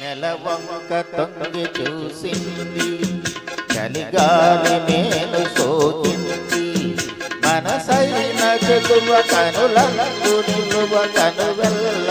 నెలవంక తొంగి చూసింది చలిగాలి మేలు సోచింది మనసైన చదువ కనుల కనువెల్ల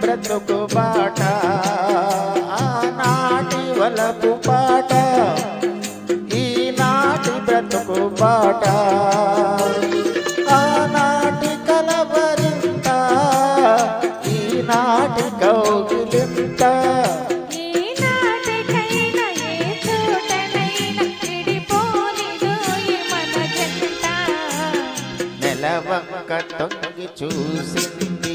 బ్రతుకు పాట ఆనాటి వలపు పాట ఈనాటి బ్రతుకు పాట. ఆనాటి కలవరింత ఈనాటి కౌగిలింత. నెలవక్క తొంగి చూసింది